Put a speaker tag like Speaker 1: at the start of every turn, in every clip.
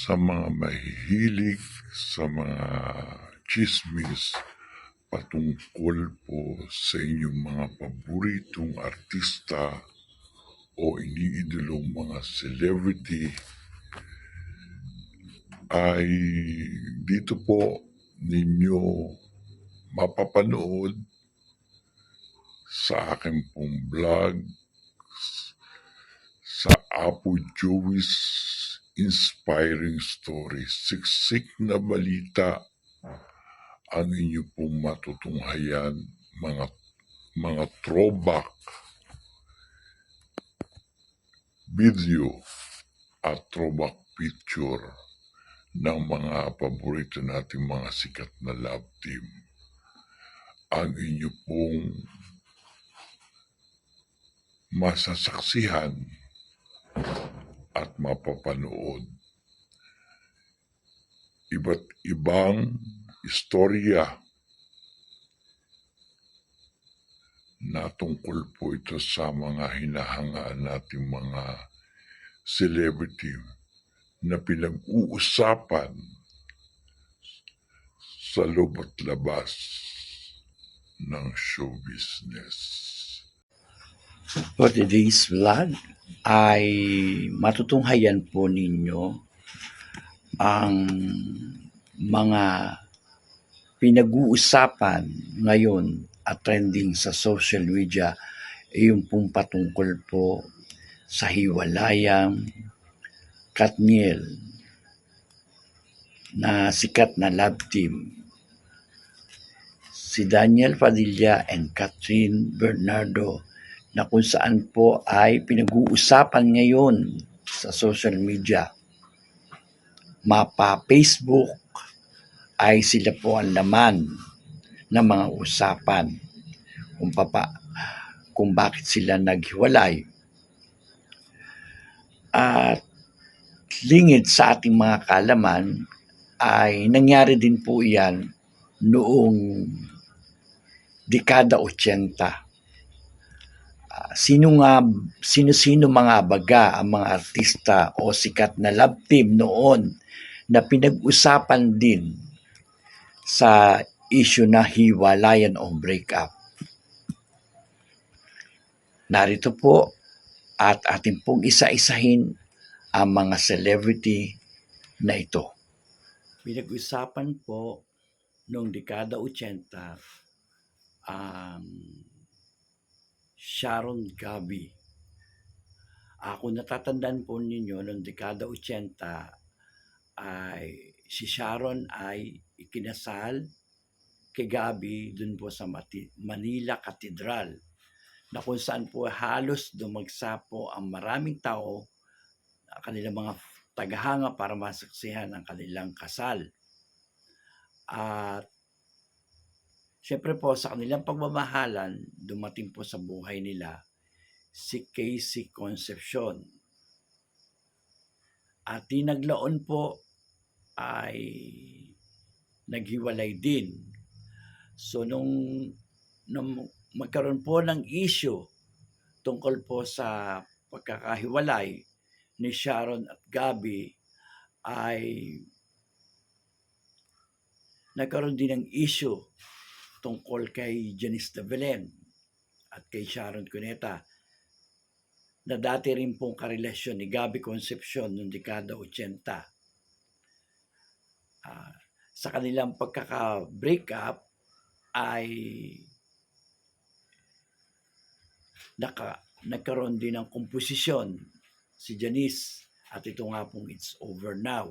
Speaker 1: sa mga mahihilig sa mga chismis patungkol po sa inyong mga paboritong artista o iniidolong mga celebrity ay dito po ninyo mapapanood sa aking pong vlog sa Apo Joey's Inspiring Stories. Siksik na balita ang inyo pong matutunghayan mga mga throwback video at throwback picture ng mga paborito nating mga sikat na love team. Ang inyo pong masasaksihan at mapapanood. Iba't ibang istorya na tungkol po ito sa mga hinahangaan nating mga celebrity na pinag-uusapan sa loob at labas ng show business.
Speaker 2: For today's vlog ay matutunghayan po ninyo ang mga pinag-uusapan ngayon at trending sa social media. Yung pong patungkol po sa hiwalayang Katniel na sikat na love team. Si Daniel Padilla and Catherine Bernardo na kung saan po ay pinag-uusapan ngayon sa social media. Mapa Facebook ay sila po ang laman ng mga usapan kung papa kung bakit sila naghiwalay. At lingid sa ating mga kalaman ay nangyari din po yan noong dekada 80 sino nga sino-sino mga baga ang mga artista o sikat na love team noon na pinag-usapan din sa issue na hiwalayan o breakup. Narito po at ating pong isa-isahin ang mga celebrity na ito. Pinag-usapan po noong dekada 80 ang Sharon Gabi. Ako natatandaan po ninyo noong dekada 80 ay si Sharon ay ikinasal kay Gabi dun po sa Mati- Manila Cathedral na kung saan po halos dumagsa po ang maraming tao ang kanilang mga tagahanga para masaksihan ang kanilang kasal. At Siyempre po sa kanilang pagmamahalan, dumating po sa buhay nila si Casey Concepcion. At tinaglaon po ay naghiwalay din. So nung, nung magkaroon po ng issue tungkol po sa pagkakahiwalay ni Sharon at Gabi ay nagkaroon din ng issue tungkol kay Janice de Belen at kay Sharon Cuneta na dati rin pong karelasyon ni Gabi Concepcion noong dekada 80. Ah, sa kanilang pagkaka-breakup ay naka, nagkaroon din ng komposisyon si Janice at ito nga pong It's Over Now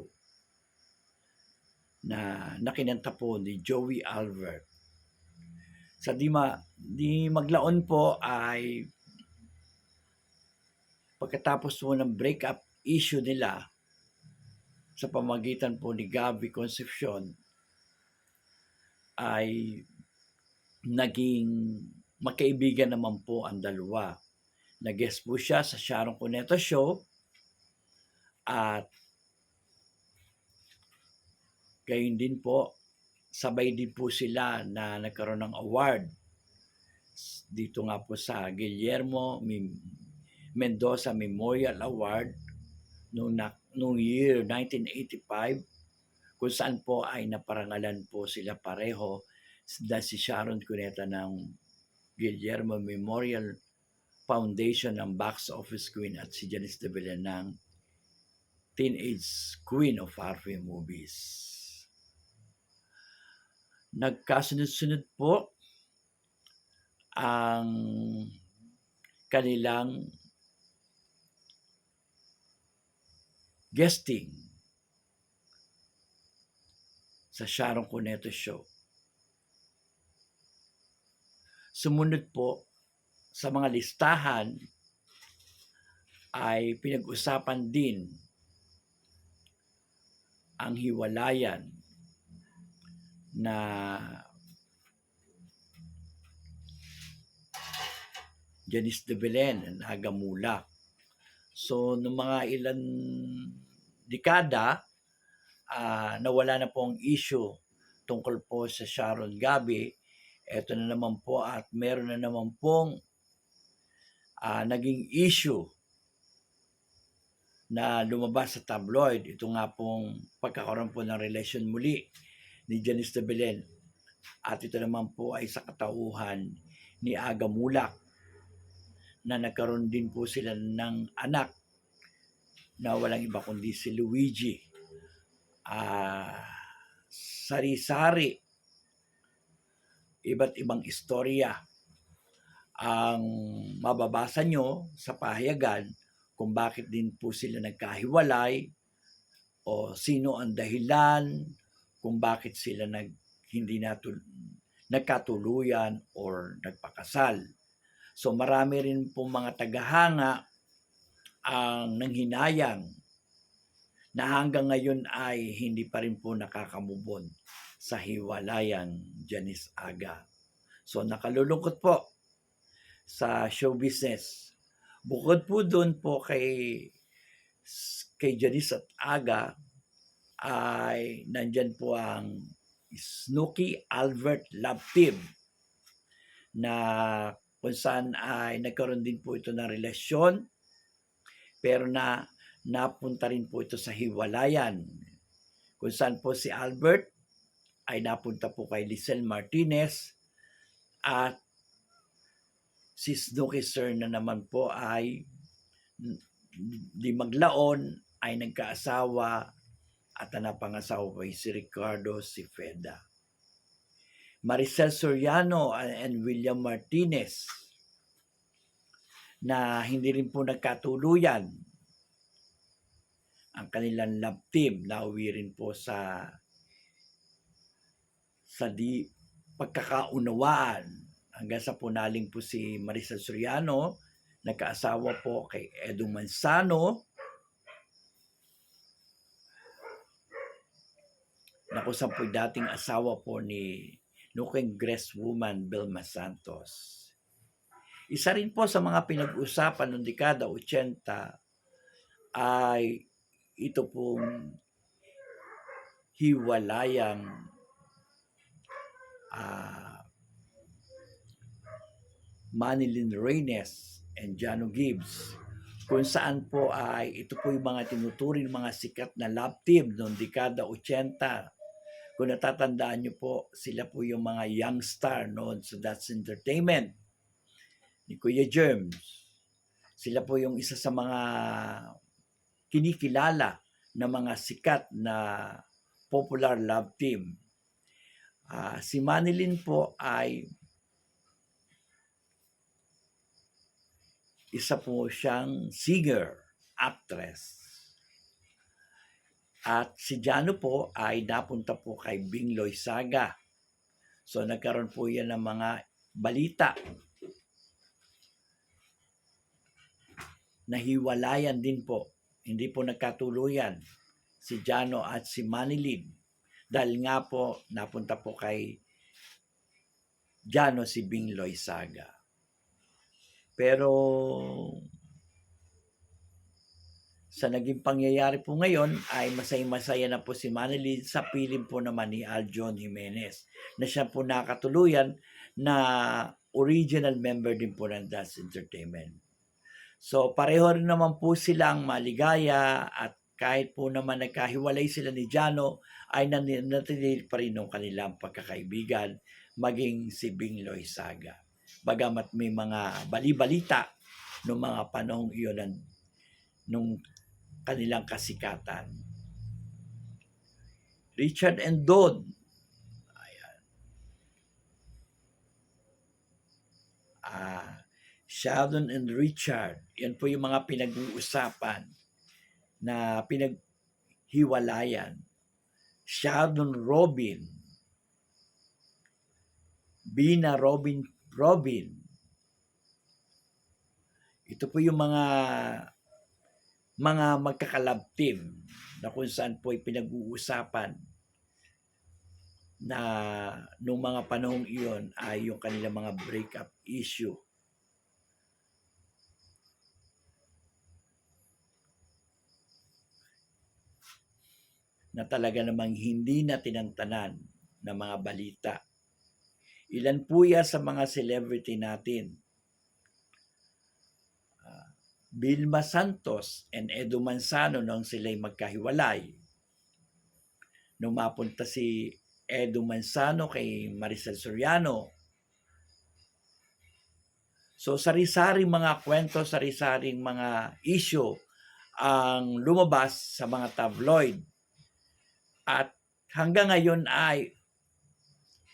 Speaker 2: na nakinanta po ni Joey Albert sa di, ma, di maglaon po ay pagkatapos po ng breakup issue nila sa pamagitan po ni Gabi Concepcion ay naging magkaibigan naman po ang dalawa. Nag-guest po siya sa Sharon Cuneta Show at gayon din po sabay din po sila na nagkaroon ng award dito nga po sa Guillermo Mendoza Memorial Award noong na, noong year 1985 kung saan po ay naparangalan po sila pareho na si Sharon Cuneta ng Guillermo Memorial Foundation ng Box Office Queen at si Janice de Belen ng Teenage Queen of Harvey Movies. Nagkasunod-sunod po ang kanilang guesting sa Sharon Cuneta Show. Sumunod po sa mga listahan ay pinag-usapan din ang hiwalayan na Janice de Belen, Nagamula. So, noong mga ilan dekada, ah, nawala na po ang issue tungkol po sa Sharon Gabi. Ito na naman po at meron na naman pong ah, naging issue na lumabas sa tabloid. Ito nga pong pagkakaroon po ng relasyon muli ni Janice de Belen. At ito naman po ay sa katauhan ni Aga Mulak na nagkaroon din po sila ng anak na walang iba kundi si Luigi. Ah, sari-sari, iba't ibang istorya ang mababasa nyo sa pahayagan kung bakit din po sila nagkahiwalay o sino ang dahilan kung bakit sila nag hindi natul nagkatuluyan or nagpakasal. So marami rin po mga tagahanga ang nanghinayang na hanggang ngayon ay hindi pa rin po nakakamubon sa hiwalayan Janice Aga. So nakalulungkot po sa show business. Bukod po doon po kay kay Janice at Aga ay nandyan po ang Snooky Albert Love Team na kung saan ay nagkaroon din po ito ng relasyon pero na napunta rin po ito sa hiwalayan. Kung saan po si Albert ay napunta po kay Lisel Martinez at si Snooki Sir na naman po ay di maglaon ay nagkaasawa at ang napangasawa ay si Ricardo Sifeda. Maricel Soriano and William Martinez na hindi rin po nagkatuluyan ang kanilang love team na uwi rin po sa sa di pagkakaunawaan hanggang sa punaling po si Maricel Soriano nagkaasawa po kay Edu Manzano na kung saan po dating asawa po ni Nuking Congresswoman Vilma Santos. Isa rin po sa mga pinag-usapan noong dekada 80 ay ito pong hiwalayang ah, Manilyn Reynes and Jano Gibbs kung saan po ay ito po yung mga tinuturing mga sikat na love team noong dekada 80 kung natatandaan nyo po, sila po yung mga young star noon sa That's Entertainment ni Kuya Germs. Sila po yung isa sa mga kinikilala na mga sikat na popular love team. Ah, si Manilyn po ay isa po siyang singer, actress. At si Jano po ay napunta po kay Bing Loisaga. So nagkaroon po yan ng mga balita. Nahiwalayan din po. Hindi po nagkatuluyan si Jano at si Manilin. Dahil nga po napunta po kay Jano si Bing Loisaga. Pero sa naging pangyayari po ngayon ay masaya-masaya na po si Manilin sa piling po naman ni Aljon Jimenez na siya po nakatuluyan na original member din po ng Das Entertainment. So pareho rin naman po silang maligaya at kahit po naman nagkahiwalay sila ni Jano, ay nan- nanatili pa rin ng kanilang pagkakaibigan, maging si Bing Loisaga. Bagamat may mga bali-balita noong mga panahong iyon ng nung kanilang kasikatan. Richard and Don. Ayan. Ah, Sheldon and Richard. Yan po yung mga pinag-uusapan na pinaghiwalayan. Sheldon Robin. Bina Robin Robin. Ito po yung mga mga magkakalab team na kung saan po pinag-uusapan na nung mga panahong iyon ay yung kanilang mga breakup issue. na talaga namang hindi na tinantanan ng mga balita. Ilan po yan sa mga celebrity natin. Vilma Santos and Edo Manzano nung sila'y magkahiwalay. Nung si Edo Manzano kay Maricel Soriano. So sari-saring mga kwento, sari-saring mga issue ang lumabas sa mga tabloid. At hanggang ngayon ay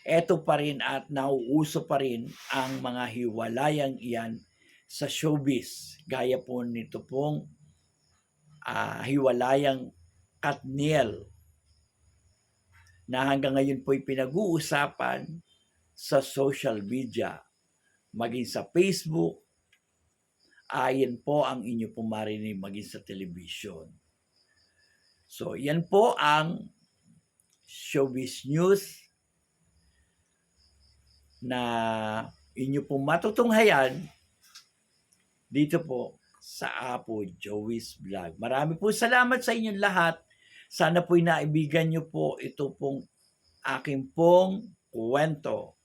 Speaker 2: eto pa rin at nauuso pa rin ang mga hiwalayang iyan sa showbiz. Gaya po nito pong ah, hiwalayang Katniel na hanggang ngayon po'y pinag-uusapan sa social media, maging sa Facebook, ayon po ang inyo po marinig maging sa television. So, yan po ang showbiz news na inyo pong matutunghayan dito po sa Apo Joey's Vlog. Marami po salamat sa inyong lahat. Sana po'y naibigan nyo po ito pong aking pong kwento.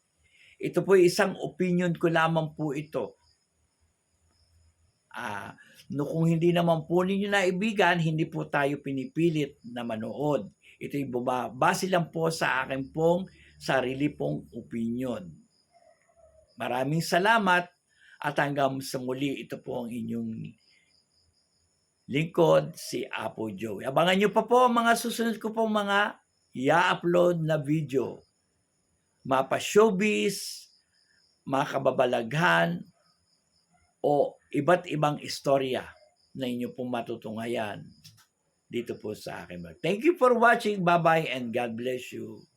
Speaker 2: Ito po isang opinion ko lamang po ito. Ah, no kung hindi naman po ninyo naibigan, hindi po tayo pinipilit na manood. Ito'y buba, base lang po sa akin pong sarili pong opinion. Maraming salamat at hanggang sa muli, ito po ang inyong lingkod, si Apo Joey. Abangan nyo pa po mga susunod ko pong mga i-upload na video. Mapa showbiz, mga kababalaghan, o iba't ibang istorya na inyo pong matutunghayan dito po sa akin. Thank you for watching. Bye-bye and God bless you.